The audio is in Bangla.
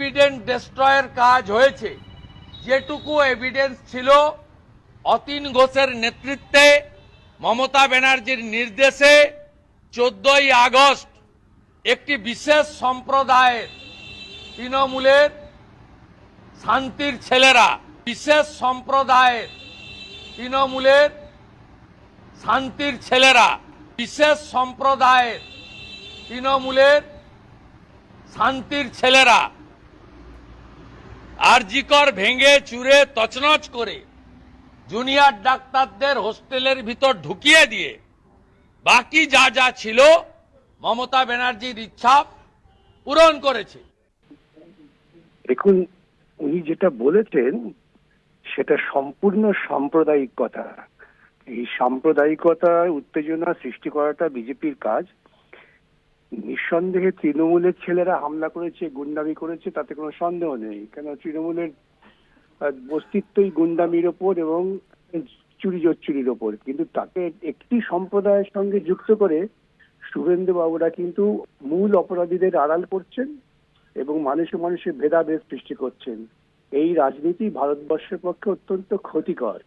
এভিডেন্স ডেস্ট্রয়ের কাজ হয়েছে। যেটুকু এভিডেন্স ছিল, অতীন ঘোষের নেতৃত্বে মমতা ব্যানার্জির নির্দেশে চোদ্দই আগস্ট একটি বিশেষ সম্প্রদায়ের তৃণমূলের শান্তির ছেলেরা, বিশেষ সম্প্রদায়ের তৃণমূলের শান্তির ছেলেরা, বিশেষ সম্প্রদায়ের তৃণমূলের শান্তির ছেলেরা। আরজিকর ভেঙে চুরে তছনছ করে জুনিয়র ডাক্তারদের হোস্টেলের ভিতর ঢুকিয়ে দিয়ে বাকি যা যা ছিল মমতা ব্যানার্জির ইচ্ছা পূরণ করেছে। দেখুন, উনি যেটা বলেছেন, সেটা সম্পূর্ণ সাম্প্রদায়িক কথা এই সাম্প্রদায়িকতা, উত্তেজনা সৃষ্টি করাটা বিজেপির কাজ। নিঃসন্দেহে তৃণমূলের ছেলেরা হামলা করেছে, গুন্ডামি করেছে, তাতে কোনো সন্দেহ নেই। কেন তৃণমূলের অস্তিত্বই গুন্ডামির ওপর এবং চুরি চুরির ওপর। কিন্তু তাকে একটি সম্প্রদায়ের সঙ্গে যুক্ত করে শুভেন্দু বাবুরা কিন্তু মূল অপরাধীদের আড়াল করছেন এবং মানুষে মানুষে ভেদাভেদ সৃষ্টি করছেন। এই রাজনীতি ভারতবর্ষের পক্ষে অত্যন্ত ক্ষতিকর।